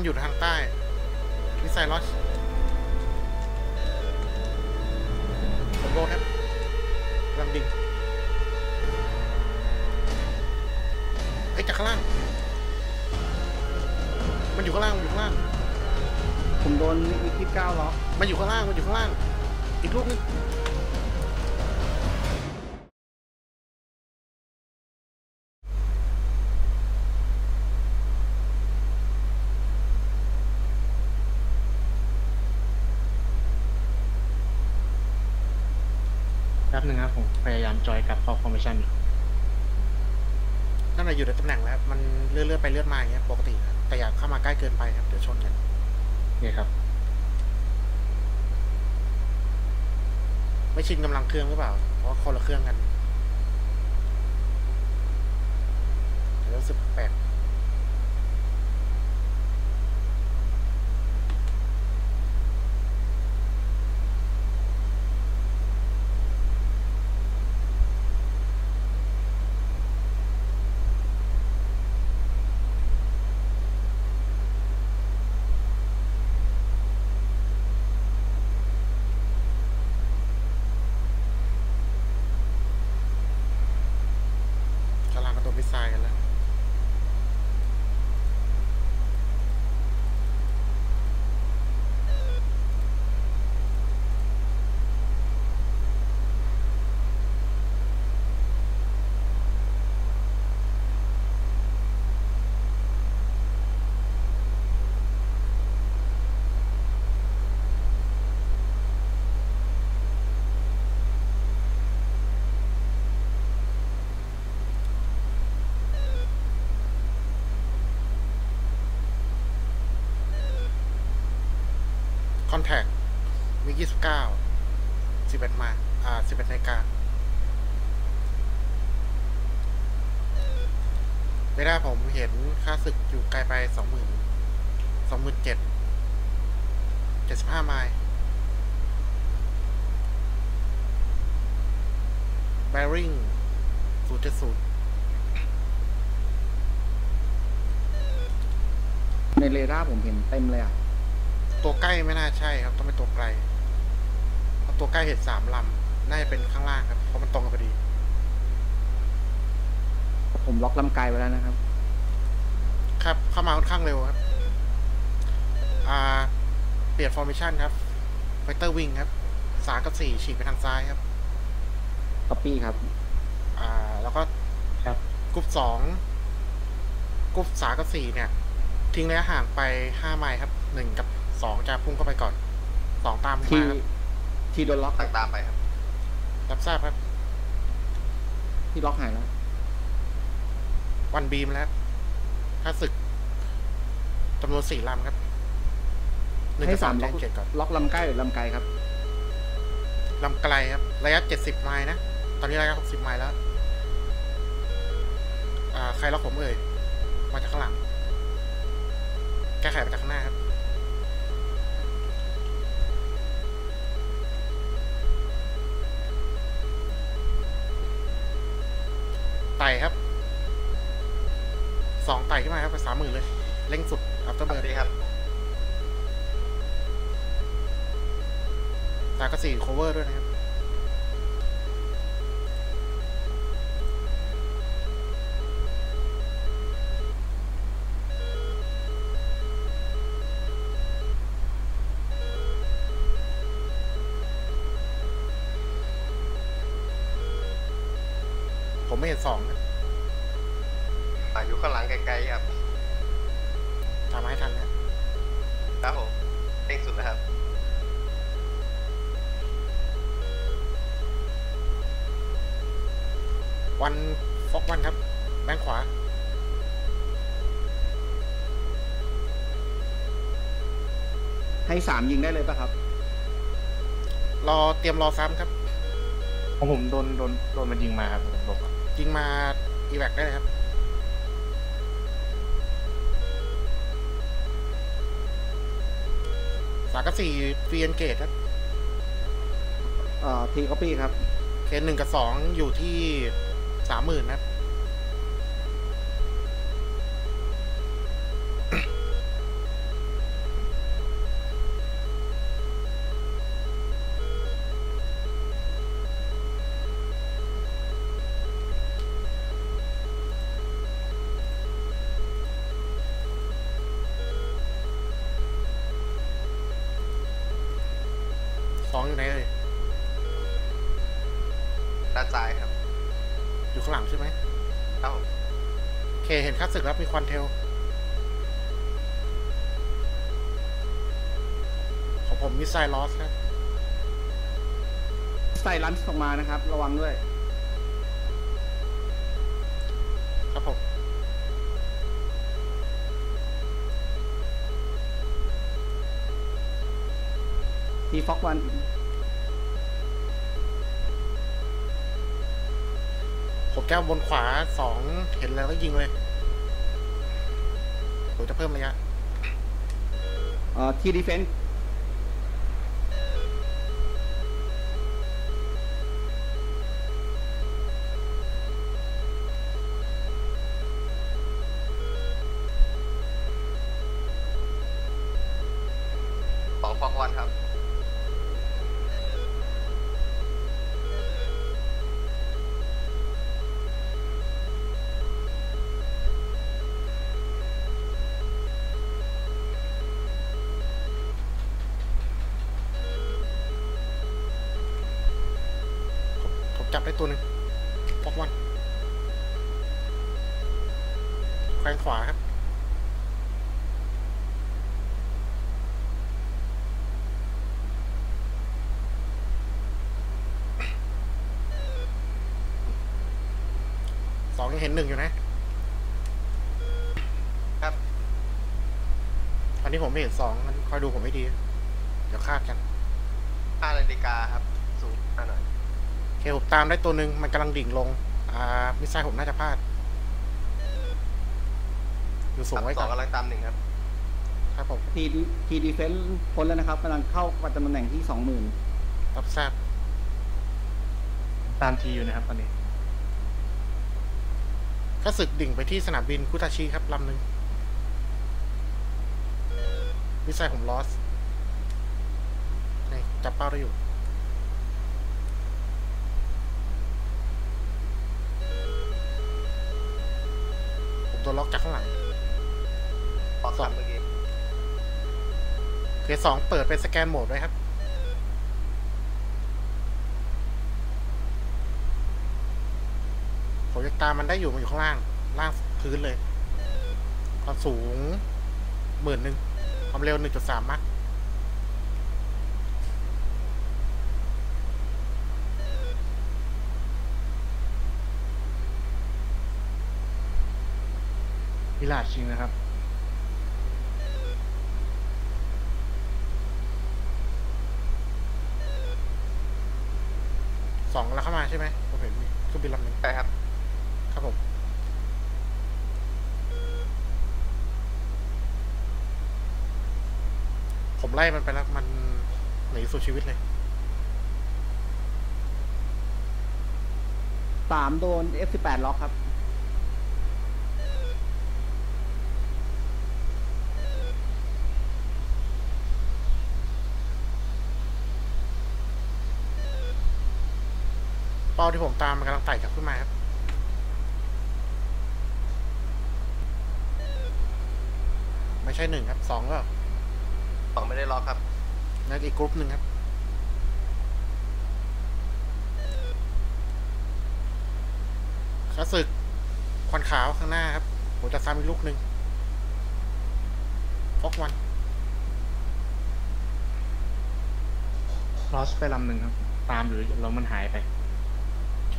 มันอยู่ทางใต้มิสไซล์ลอชผมโดนครับกำลังดิ่งไอ้ยจากข้างล่าง มันอยู่ข้างล่าง มันอยู่ข้างล่าง ผมโดนมิกยี่สิบเก้าล็อกมันอยู่ข้างล่าง มันอยู่ข้างล่าง อีกลูกนึง แป๊บนึงครับผมพยายามจอยกลับเข้าฟอร์เมชันอยู่นั่นแหละอยู่ในตำแหน่งแล้ว มันเลื่อนเลื่อนไปเลื่อนมาอย่างเงี้ยปกติครับแต่อย่าเข้ามาใกล้เกินไปครับ เดี๋ยวชนกันนี่ครับ ไม่ชินกำลังเครื่องหรือเปล่า เพราะว่าคนละเครื่องกันแต่รู้สึกแปลก กำลังกระโดดมิสไซล์กันแล้ว ค อนแทคมียี่สิบเก้าสิบเอ็ดมา อ่าสิบเอ็ดนาฬิกาไม่ได้ผมเห็นค่าศึกอยู่ไกลไปสองหมื่นสองหมื่นเจ็ดเจ็ดสิบห้าไมล์ bearing ศูนย์เจ็ดศูนย์ในเรดาร์ผมเห็นเต็มเลยอะ ตัวใกล้ไม่น่าใช่ครับ ต้องเป็นตัวไกลเพราะตัวใกล้เห็นสามลำน่าจะเป็นข้างล่างครับเพราะมันตรงกันพอดี ผมล็อกลำไกลไว้แล้วนะครับ ครับ เข้ามาค่อนข้างเร็วครับ อ่า เปลี่ยนฟอร์ a มชันครับไฟเตอร์วิงครับสามกับสี่ฉีกไปทางซ้ายครับ c อ p ปี้ครับ อ่า แล้วก็ครับกรุ๊ปสองกรุ๊ปสามกับสี่เนี่ย ทิ้งระยะห่างไปห้าไมล์ครับหนึ่งกับ สองจะพุ่งเข้าไปก่อนสองตามที่มาครับที่โดนล็อกตามตามไปครับ รับทราบครับ ที่ล็อกหายแล้ววันบีมแล้วถ้าศึกจำนวนสี่ลำครับหนึ่งให้กับสาสามมแจ้ล็อกงเจ็ดก่อน ล็อกลำใกล้หรือลำไกลครับ ลำไกลครับ ระยะเจ็ดสิบไมล์นะ ตอนนี้ระยะหกสิบไมล์แล้ว อ่า ใครล็อกผมเอ่ย มาจากข้างหลัง แก้ไขมาจากข้างหน้าครับ เลยเร่งสุดอัพเตอร์สเบิวัร์สดีครับตากระสี่โคเวอร์ด้วยนะครับ วันฟอกวันครับ แบงค์ขวา ให้สามยิงได้เลยป่ะครับ รอเตรียมรอซ้ำครับของผมโดนโดนโดนมันยิงมาครับผมหลบอะยิงมาอีแวกได้เลยครับ สากสี่ฟรีเอนเกตครับ เอ่อที c อ p ปี้ครับ เคนหนึ่งกับสองอยู่ที่ สามหมื่นครั ข้างหลังใช่ไหมครับผมโอเคเห็นค่าศึกแล้วมีควันเทล ของผมมิสไซลอสครับใส่ลันส่งมานะครับ ระวังด้วย ครับผม ทีฟ็อกวัน แก้วบนขวาสองเห็นแล้วก็ยิงเลยผมจะเพิ่มระยะเอ่อทีดีเฟนส ยังเห็นหนึ่งอยู่นะ ครับ อันนี้ผมไม่เห็นสองมันคอยดูผมให้ดี เดี๋ยวคาดกันห้านาฬิกาครับ สูงมาหน่อยโอเคผมตามได้ตัวหนึ่งมันกำลังดิ่งลง อ่ามิสไซล์ผมน่าจะพลาด อยู่สูงไว้สก่อองนกำลังตามหนึ่งครับ ครับผม ทีทีดีเฟนพ้นแล้วนะครับกำลังเข้าประจำตำแหน่งที่สองหมื่นรับทราบตามทีอยู่นะครับตอนนี้ ถ้าศึกดิ่งไปที่สนามบินคุตาชิครับลำหนึ่งมิสไซล์ผมลอสนี่จับเป้าได้อยู่ผมโดนล็อกจากข้างหลังพอสอขังบเมื่อกี้เคสสองเปิดเป็นสแกนโหมดไว้ครับ ผมยัง ตามมันได้อยู่มันอยู่ข้างล่าง ล่างพื้นเลย ความสูงหมื่นหนึ่งความเร็วหนึ่งจุดสามมักมิลาดชิงนะครับสองแล้วเข้ามาใช่ไหมผมเห็นมีเครื่องบินลำหนึ่งใช่ครับครับผม ผม ไล่มันไปแล้วมันหนีสู่ชีวิตเลย สามโดน F18 ล็อกครับ เป้าที่ผมตามมันกำลังไต่กลับขึ้นมาครับไม่ใช่หนึ่งครับสองก็ส องไม่ได้ล็อกครับนั่นอีกกรุ๊ปหนึ่งครับข้าศึก ควันขาวข้างหน้าครับผมจะซ้ำอีกลูกหนึ่งฟอกวันลอสไปลำหนึ่งครับ ตามอยู่แล้วมันหายไป โอเค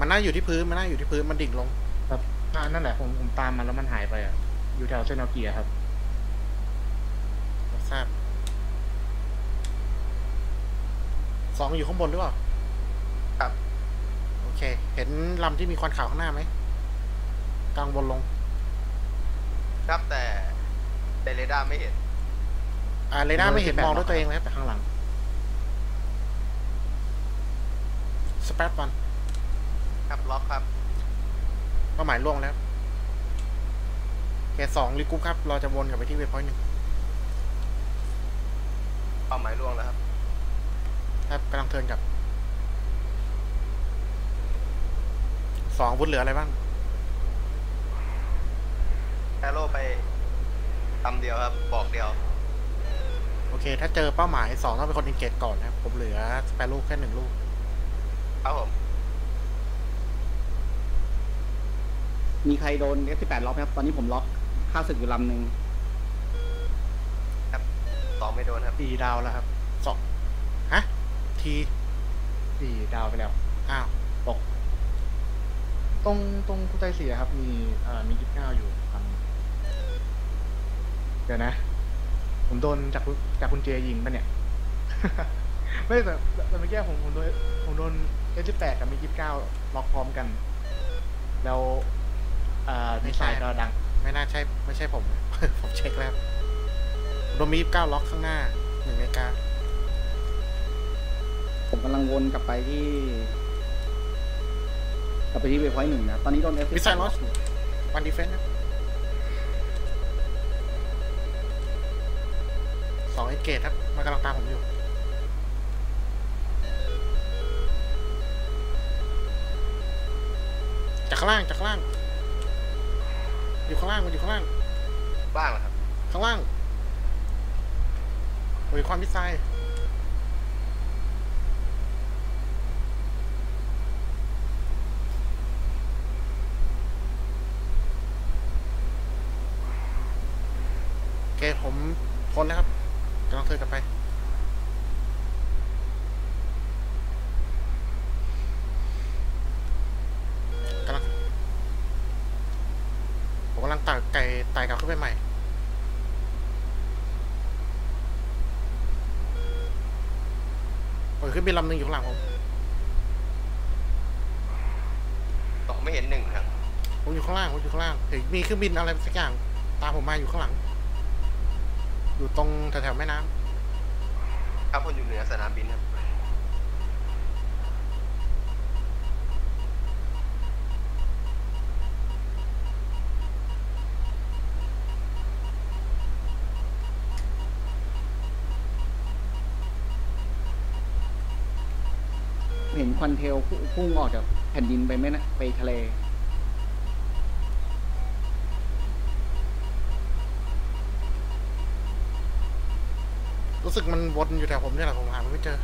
มันน่าอยู่ที่พื้น มันน่าอยู่ที่พื้น มันดิ่งลง ครับอ่านั่นแหละผมผมตามมันแล้วมันหายไปอะ อยู่แถวเซนอเกียครับรับ ทราบสองอยู่ข้างบนหรือเปล่า ครับ โอเค เห็นลำที่มีควันขาวข้างหน้าไหมกลางบนลง ครับแต่แต่เรดาร์ไม่เห็น อ่าเรดาร์ไม่เห็นมองด้วยตัวเองเลยครับแต่ข้างหลัง สเปรดวันครับล็อกครับเป้าหมายล่วงแล้วเคสองรีกรุ๊ปครับ เราจะวนกลับไปที่เวทพอยต์หนึ่ง เป้าหมายล่วงแล้วครับครับกำลังเทิร์นกลับสองอาวุธเหลืออะไรบ้างแอโร่ไปตำเดียวครับ บอกเดียว โอเค ถ้าเจอเป้าหมายสองต้องเป็นคนอินเกตก่อนนะครับ ผมเหลือสแปรลูกแค่หนึ่งลูก ครับผม มีใครโดน F18 ล็อกไหมครับ ตอนนี้ผมล็อก ค่าศึกอยู่ลำหนึ่ง สองไม่โดนครับสี่ดาวแล้วครับสองฮะทีสี่ดาวไปแล้ว อ้าวตก ตรงตรงคุไตเสียครับ มีเอ่อมียี่สิบเก้าอยู่ครับเดี๋ยวนะ ผมโดนจากคุณจากคุณเจยิงปะเนี่ย ไม่แต่แต่เมื่อกี้ผมผมโดนผมโดนเอสิบแปดกับมียี่สิบเก้าล็อกพร้อมกัน แล้วอ่าไม่มีใช่สายก็ดัง ไม่น่าใช่ ไม่ใช่ผม ผมเช็คแล้ว โดนมีเก้าล็อกข้างหน้าหนึ่งในกาผมกำลังวนกลับไปที่ กลับไปที่เวฟพอยต์หนึ่งนะ ตอนนี้โดน F18 วิสัยลอสวันดีเฟนส์ครับสองเอเกตครับ มันกำลังตามผมอยู่จากข้างล่างจากข้างล่าง อยู่ข้างล่างมันอยู่ข้างล่างบ้างเหรอครับ ข้างล่าง โอ้ยความพิซซ่าโอเคผมพ้นแล้วครับกำลังเธอกลับไป กำลัง ผมกำลังไต่ไก่ไต่กลับขึ้นไปใหม่ โอ้ยขึ้นบินลำหนึ่งอยู่ข้างหลังผมสองไม่เห็นหนึ่งครับผมอยู่ข้างล่างผมอยู่ข้างล่างเห็นมีเครื่องบินอะไรสักอย่าง ตามผมมาอยู่ข้างหลัง อยู่ตรงแถวๆแม่น้ำครับผมอยู่เหนือสนามบินครับ ควันเทลพุ่งออกจากแผ่นดินไปไหมนะไปทะเล รู้สึกมันวนอยู่แถวผมเนี่ยแหละผมหามันไม่เจอ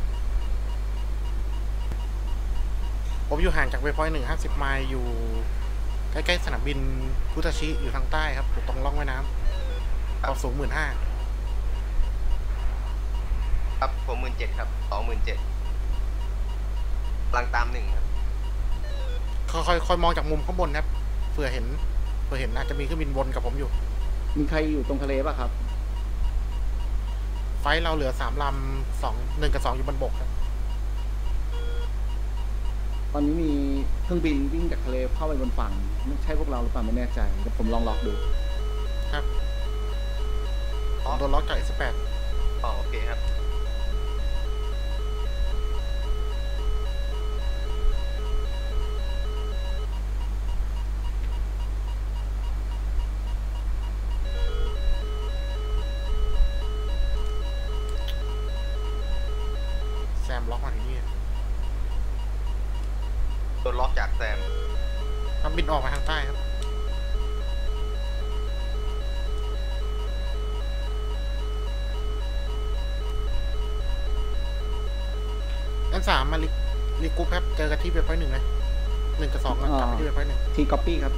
ผมอยู่ห่างจากเวพอยต์หนึ่งห้าสิบไมล์อยู่ใกล้ๆสนามบินคุตาชิอยู่ทางใต้ครับอยู่ตรงร่องแม่น้ำความสูงหมื่นห้าครับผมหมื่นเจ็ดครับสองหมื่นเจ็ดกำ ลังตามหนึ่งครับค่อยๆคอยมองจากมุมข้างบนนะครับเผื่อเห็นเผื่อเห็นอาจจะมีเครื่องบินวนกับผมอยู่ มีใครอยู่ตรงทะเลป่ะครับ ไฟท์เราเหลือสามลำสองหนึ่งกับสองอยู่บนบกครับ ตอนนี้มีเครื่องบินวิ่งจากทะเลเข้าไปบนฝั่งไม่ใช่พวกเราหรือเปล่าไม่แน่ใจเดี๋ยวผมลองล็อกดู ครับอ๋อโดนล็อกจาก S8 อ๋อโอเคครับ แซมล็อกมาถึงนี่โดนล็อกจากแซมต้องบินออกมาทางใต้ครับอันสามมาลิลิกรุ๊ปครับเจอกันที่เว็บไซต์หนึ่งเลยหนึ่งกับสองกันกลับไปที่เว็บไซต์หนึ่งทีก๊อปปี้ครับ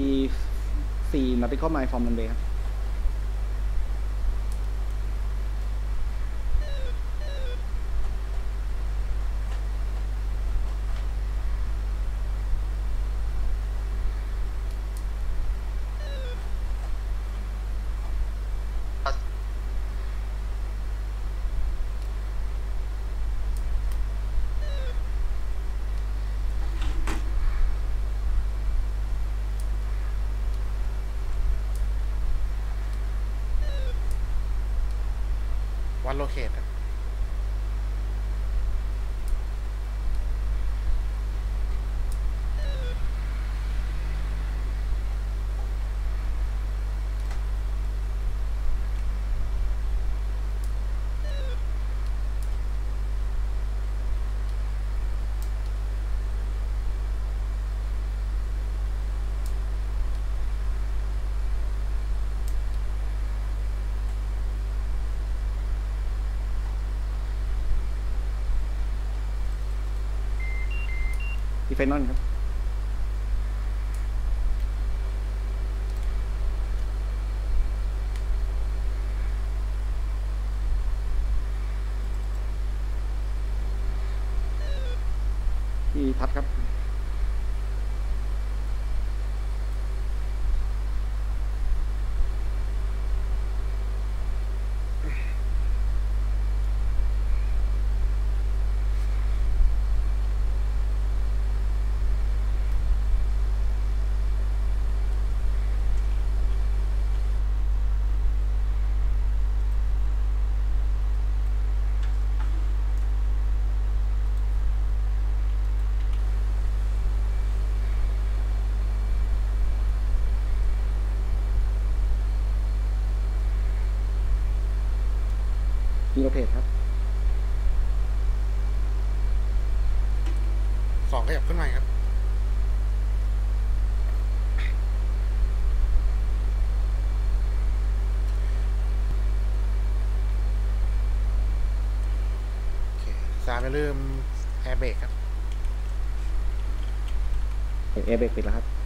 ทีสี่นาติคอลไมล์ฟอร์มรันเบ้ครับ อีไฟนอนครับ เทตครับสองขยับขึ้นมาครับ โอเคสามอย่าลืมแอร์เบรกครับเอเบรกปิดแล้วครับ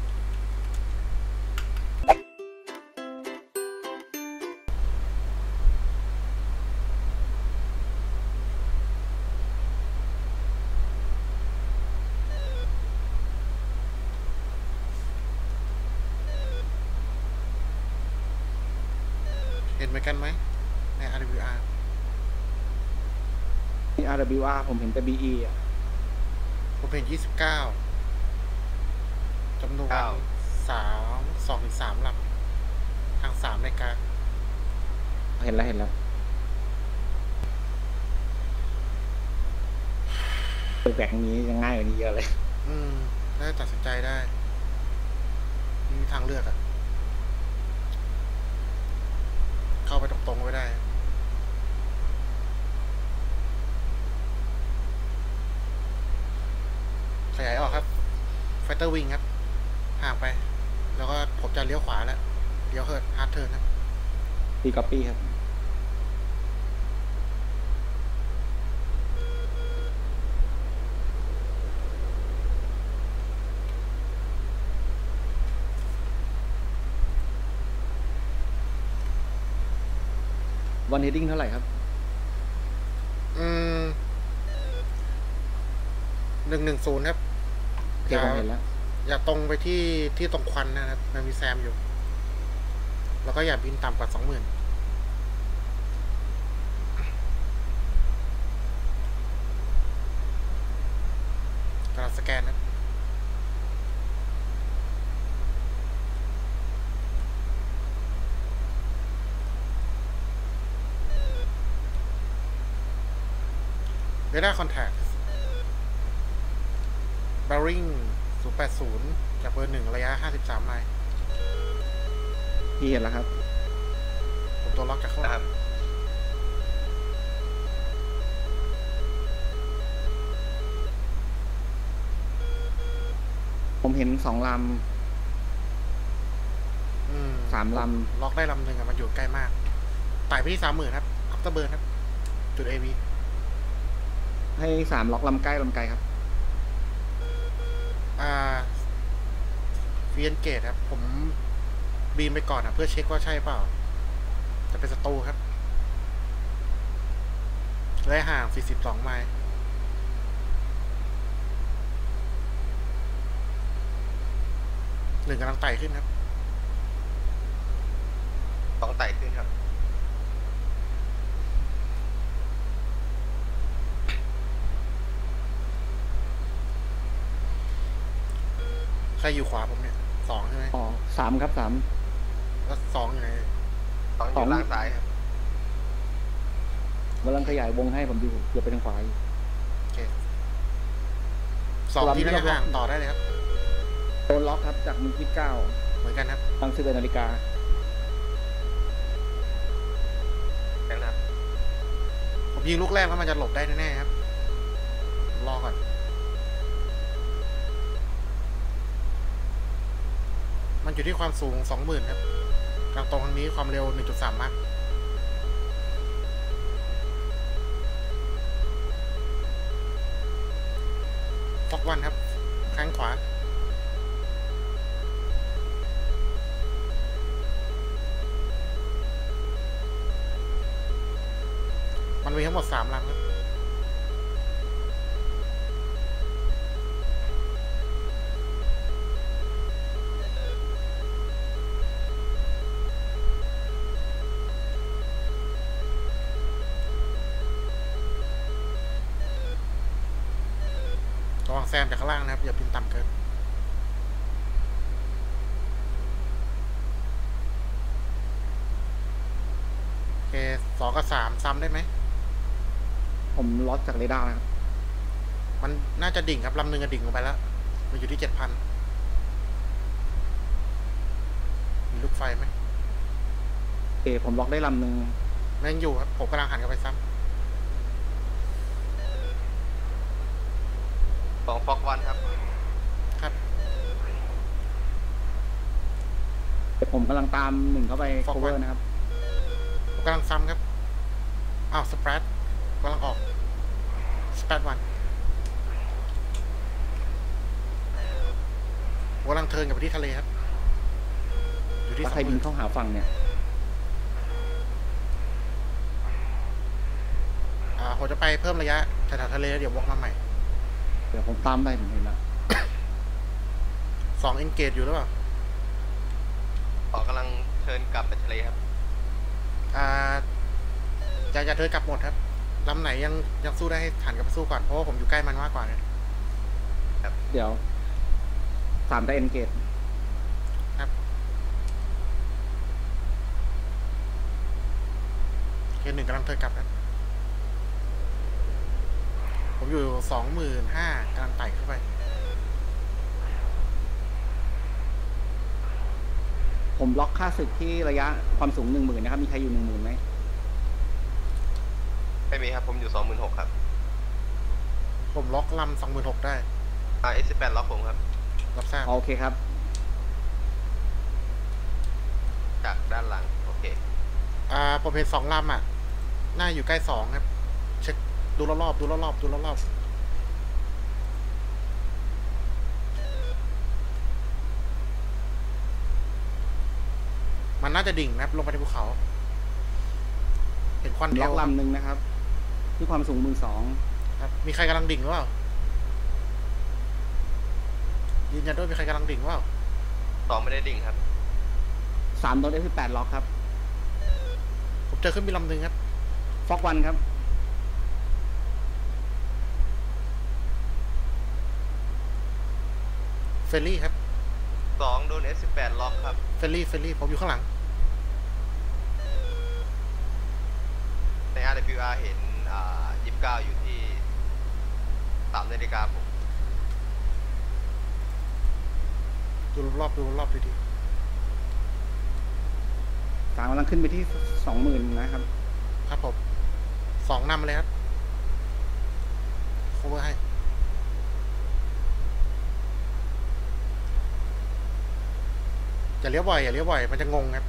เห็นเหมือนกันไหมใน RWR นี่ RWR ผมเห็นแต่ BE อะ ผมเป็นยี่สิบเก้าจำนวนเก้า สามสองถึงสามลำทางสามในกลางเห็นแล้วเห็นแล้วเปิดแบกอย่างนี้ยังง่ายกว่านี้เยอะเลย อืมได้ตัดสินใจได้ไม่มีทางเลือกอะเข้าไปตรงๆไว้ได้ ขยายออกครับ ไฟเตอร์วิงครับห่างไป แล้วก็ผมจะเลี้ยวขวาแล้วเลี้ยวเฮิร์ดฮาร์ดเทิร์นครับพี่ก๊อปปี้ครับ วันเฮดดิ้งเท่าไหร่ครับอืมหนึ่งหนึ่งศูนย์ครับโอ เคผมเห็นแล้ว อย่าตรงไปที่ที่ตรงควันนะครับ มันมีแซมอยู่ แล้วก็อย่าบินต่ำกว่าสองหมื่นกำลังสแกนนะเรดาร์คอนแทค บาริง080 จากเบอร์หนึ่งระยะ 53ไมล์พี่เห็นแล้วครับ ผมตัวล็อกจากข้างหนะลัครังบผมเห็นสองลอืมสามลล็อกได้ลำหนึ่งอะมันอยู่ใกล้มากไต่ไปที่สามหมื่นครับอัพเตอร์เบิร์นครับ จุด AV ำให้สามล็อกลำใกล้ลำไกลครับ อ่าเฟียนเกตครับ ผมบีมไปก่อนอะเพื่อเช็คว่าใช่เปล่า จะเป็นศัตรูครับระยะห่าง 42 ไมล์หนึ่งกำลังไต่ขึ้นครับต้องไต่ขึ้นครับ ใครอยู่ขวาผมเนี่ยสองใช่ไหมอ๋อสามครับสามแล้วสองอยู่ไหนต้องอสองยู่ล่างซ้ายครับโกำลังขยายวงให้ผมดูอย่าไปทางขวาอยู่โอเคสองที่ระยะห่างต่อได้เลยครับโดนล็อกครับจากมุมที่เก้าเหมือนกันครับตั้งสิบเอ็ดนาฬิกาแจ้งนะครับผมยิงลูกแรกแล้วมันจะหลบได้แน่ๆครับผมรอก่อน มันอยู่ที่ความสูง 20,000 ครับ ทางตรงทางนี้ความเร็วหนึ่งจุดสามมัค เคสองกับสามซ้ำได้ไหม ผมล็อกจากเรดาร์นะครับมันน่าจะดิ่งครับลำหนึ่งก็ดิ่งลงไปแล้ว มันอยู่ที่เจ็ดพันมีลูกไฟไหมโอเคผมล็อกได้ลำหนึ่งนั่นอยู่ครับ ผมกำลังหันกลับไปซ้สองฟอกวันครับำครับเดี๋ยวผมกำลังตามหนึ่งเข้าไป Fog cover one นะครับผม กำลังซ้ำครับ อ้าวสเปรดกำลังออกสเปรดวันผมกำลังเทิร์นกลับไปที่ทะเลครับ อยู่ที่ถ้าสอใครงหบินมื่นเข้าหาฝั่งเนี่ยอ่าผมจะไปเพิ่มระยะแถวๆทะเลแล้วเดี๋ยววกมาใหม่ เดี๋ยวผมตามไปผมเห็นแล้วสองเอนเกจอยู่หรือเปล่าต่อกำลังเทิร์นกลับไปทะเลครับ อ่าจะจะเทิร์นกลับหมดครับลำไหนยังยังสู้ได้ให้หันกลับไปสู้ก่อนเพราะว่าผมอยู่ใกล้มันมากกว่าเนี่ยเดี๋ยวสามได้เอนเกตเคหนึ่งกำลังเทิร์นกลับครับ ผมอยู่สองหมื่นห้ากำลังไต่ขึ้นไป ผมล็อกค่าศึกที่ระยะความสูงหนึ่งหมื่นนะครับ มีใครอยู่หนึ่งหมื่นไหมไม่มีครับ ผมอยู่สองหมื่นหกครับผมล็อกลำสองหมื่นหกได้อ่าเอสิบแปดล็อกผมครับ รับทราบโอเคครับ จากด้านหลัง โอเคอ่าผมเห็นสองลำอะ หน้าอยู่ใกล้สองครับ เช็คดูรอบๆดูรอบๆดูรอบๆ นน่าจะดิ่งนะครับ ลงไปในภูเขา เห็นควันเดีล็ยอวกลำหนึ่งนะครับที่ความสูงหมื่นสองครับ มีใครกำลังดิ่งหรือเปล่ายืนยันด้วยมีใครกำลังดิ่งหรือเปล่าสองไม่ได้ดิ่งครับสามโดนเอฟแปดล็อกครับผมเจอขึ้นมีลำหนึ่งครับ ฟอกวันครับเฟลลี่ครับสองโดนเอสิบแปดล็อกครับ เฟลลี่เฟลลี่ผมอยู่ข้างหลัง ใน RWR เห็นอ่ายี่สิบเก้าอยู่ที่สามนาฬิกาผมดูรอบๆดูรอบๆดีสามกำลังขึ้นไปที่สองหมื่นนะครับ ๆครับผมสองนำมาเลยครับ cover ให้ อย่าเลี้ยวบ่อยอย่าเลี้ยวบ่อย มันจะงงครับ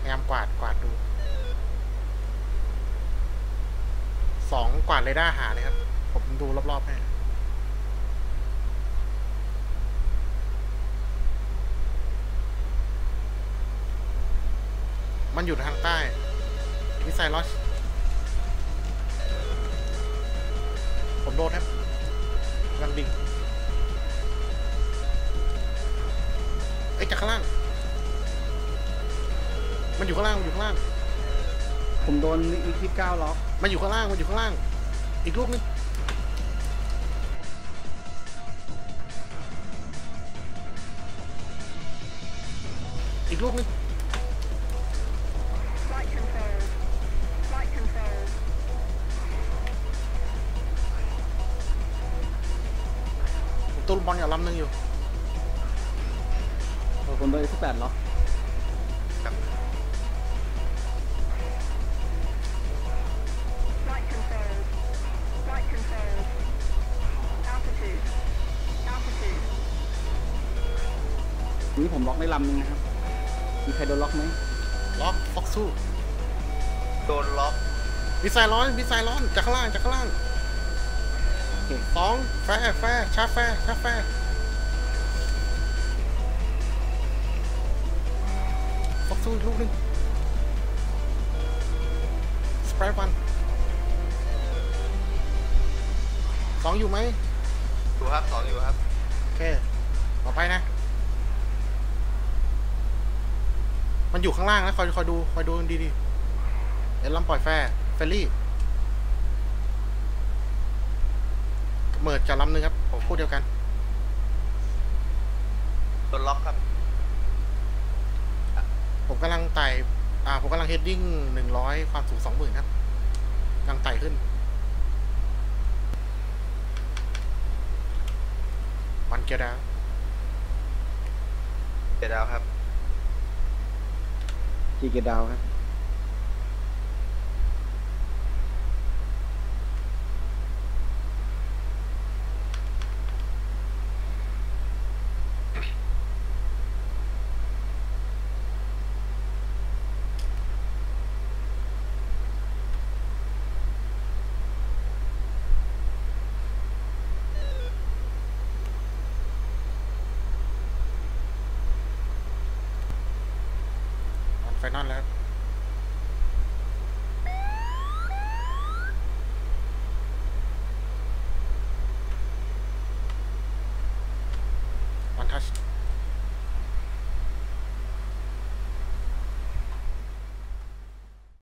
พยายามกวาดกวาดดู สองกวาดเรดาร์หาเลยครับ ผมดูรอบๆให้มันอยู่ทางใต้มิไซลอชผมโดนครับกำลังดิ่งเอ้จากข้างล่าง มันอยู่ข้างล่าง มันอยู่ข้างล่าง ผมโดนอีกยี่สิบเก้าล็อกมันอยู่ข้างล่าง มันอยู่ข้างล่าง อีกลูกนึงอีกลูกนึงตุ้บอลกับลำนึงอยู่คนโดนอีกสิบแปดล็อก ล็อกได้ลำหนึงนะครับ มีใครโดนล็อกไหมล็อกฟ็อกสู้โดนล็อกมิสไซล์ร้อนมิสไซล์ร้อนจากข้างล่างจากข้างล่างโอเคสองแฟร์แฟร์ชาร์จแฟร์ชาร์จแฟร์ฟ็อกสู้อีกลูกหนึงสเปรย์วันสองอยู่ไหมอยู่ครับสองอยู่ครับ โอเค ต่อไปนะ มันอยู่ข้างล่างนะคอยคอยดูคอยดูดีดีๆเดี๋ยวลำปล่อยแฟร์เฟรลี่เมิดกับลำหนึ่งครับพูดเดียวกันโดนล็อกครับ ผมกำลังไต่อ่าผมกำลังเฮดดิ้งหนึ่งร้อยความสูงสองหมื่นครับกำลังไต่ขึ้นวันเกียร์ดาวเดี๋ยวดาวครับจีเกตดาวครับ วันไฟ